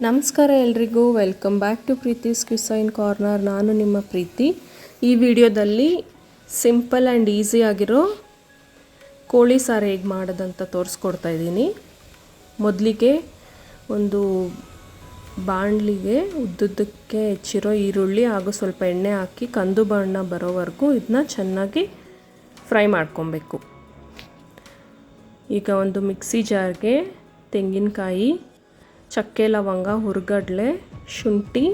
ನಮಸ್ಕಾರ ಎಲ್ರಿಗೂ. Welcome back to Preethi's cuisine corner ನಾನು ನಿಮ್ಮ ಪ್ರೀತಿ. ಈ ವಿಡಿಯೋದಲ್ಲಿ ಸಿಂಪಲ್ ಆ್ಯಂಡ್ ಆಗಿರೋ ಕೋಳಿ ಸಾರು ಹೇಗೆ ಮಾಡೋದಂತ ತೋರಿಸ್ಕೊಡ್ತಾ ಇದ್ದೀನಿ. ಮೊದಲಿಗೆ ಒಂದು ಬಾಣಲಿಗೆ ಉದ್ದುದ್ದಕ್ಕೆ ಹೆಚ್ಚಿರೋ ಈರುಳ್ಳಿ ಹಾಗೂ ಸ್ವಲ್ಪ ಎಣ್ಣೆ ಹಾಕಿ ಕಂದು ಬಣ್ಣ ಬರೋವರೆಗೂ ಇದನ್ನ ಚೆನ್ನಾಗಿ ಫ್ರೈ ಮಾಡ್ಕೊಬೇಕು. ಈಗ ಒಂದು ಮಿಕ್ಸಿ ಜಾರ್ಗೆ ತೆಂಗಿನಕಾಯಿ ಚಕ್ಕೆ, ಲವಂಗ, ಹುರ್ಗಡ್ಲೆ, ಶುಂಠಿ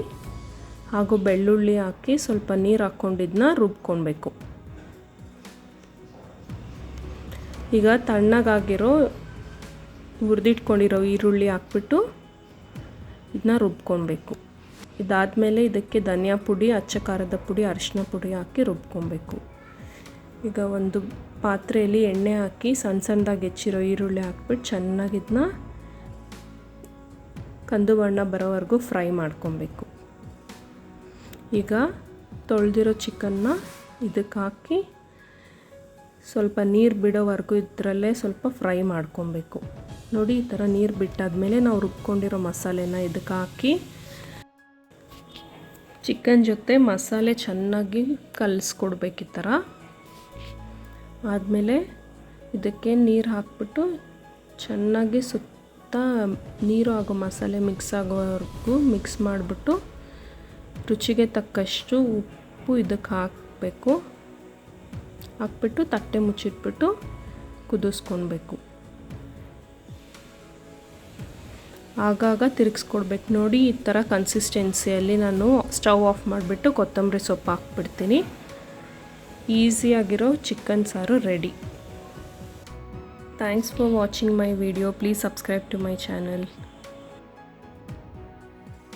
ಹಾಗೂ ಬೆಳ್ಳುಳ್ಳಿ ಹಾಕಿ ಸ್ವಲ್ಪ ನೀರು ಹಾಕ್ಕೊಂಡಿದ್ದನ್ನ ರುಬ್ಕೊಳ್ಬೇಕು ಈಗ ತಣ್ಣಗಾಗಿರೋ ಹುರಿದಿಟ್ಕೊಂಡಿರೋ ಈರುಳ್ಳಿ ಹಾಕ್ಬಿಟ್ಟು ಇದನ್ನ ರುಬ್ಕೊಳ್ಬೇಕು ಇದಾದಮೇಲೆ ಇದಕ್ಕೆ ಧನಿಯಾ ಪುಡಿ, ಅಚ್ಚ ಖಾರದ ಪುಡಿ, ಅರಿಶಿನ ಪುಡಿ ಹಾಕಿ ರುಬ್ಕೊಳ್ಬೇಕು ಈಗ ಒಂದು ಪಾತ್ರೆಯಲ್ಲಿ ಎಣ್ಣೆ ಹಾಕಿ ಸಣ್ಣ ಸಣ್ಣದಾಗಿ ಹೆಚ್ಚಿರೋ ಈರುಳ್ಳಿ ಹಾಕ್ಬಿಟ್ಟು ಚೆನ್ನಾಗಿ ಇದನ್ನ ಕಂದು ಬಣ್ಣ ಬರೋವರೆಗೂ ಫ್ರೈ ಮಾಡ್ಕೊಬೇಕು. ಈಗ ತೊಳೆದಿರೋ ಚಿಕನ್ನ ಇದಕ್ಕೆ ಹಾಕಿ ಸ್ವಲ್ಪ ನೀರು ಬಿಡೋವರೆಗೂ ಇದರಲ್ಲೇ ಸ್ವಲ್ಪ ಫ್ರೈ ಮಾಡ್ಕೊಬೇಕು. ನೋಡಿ, ಈ ಥರ ನೀರು ಬಿಟ್ಟಾದಮೇಲೆ ನಾವು ರುಬ್ಕೊಂಡಿರೋ ಮಸಾಲೆನ ಇದಕ್ಕೆ ಹಾಕಿ ಚಿಕನ್ ಜೊತೆ ಮಸಾಲೆ ಚೆನ್ನಾಗಿ ಕಲಿಸ್ಕೊಡ್ಬೇಕು ಈ ಥರ. ಆದಮೇಲೆ ಇದಕ್ಕೆ ನೀರು ಹಾಕ್ಬಿಟ್ಟು ಚೆನ್ನಾಗಿ ಸುತ್ತ ನೀರು ಹಾಗೂ ಮಸಾಲೆ ಮಿಕ್ಸ್ ಆಗೋವರೆಗೂ ಮಿಕ್ಸ್ ಮಾಡಿಬಿಟ್ಟು ರುಚಿಗೆ ತಕ್ಕಷ್ಟು ಉಪ್ಪು ಇದಕ್ಕೆ ಹಾಕಬೇಕು. ಹಾಕ್ಬಿಟ್ಟು ತಟ್ಟೆ ಮುಚ್ಚಿಟ್ಬಿಟ್ಟು ಕುದಿಸ್ಕೊಳ್ಬೇಕು. ಆಗಾಗ ತಿರುಗಿಸ್ಕೊಡ್ಬೇಕು ನೋಡಿ, ಈ ಥರ ಕನ್ಸಿಸ್ಟೆನ್ಸಿಯಲ್ಲಿ ನಾನು ಸ್ಟವ್ ಆಫ್ ಮಾಡಿಬಿಟ್ಟು ಕೊತ್ತಂಬರಿ ಸೊಪ್ಪು ಹಾಕ್ಬಿಡ್ತೀನಿ. ಈಸಿಯಾಗಿರೋ ಚಿಕನ್ ಸಾರು ready. Thanks for watching my video. Please subscribe to my channel.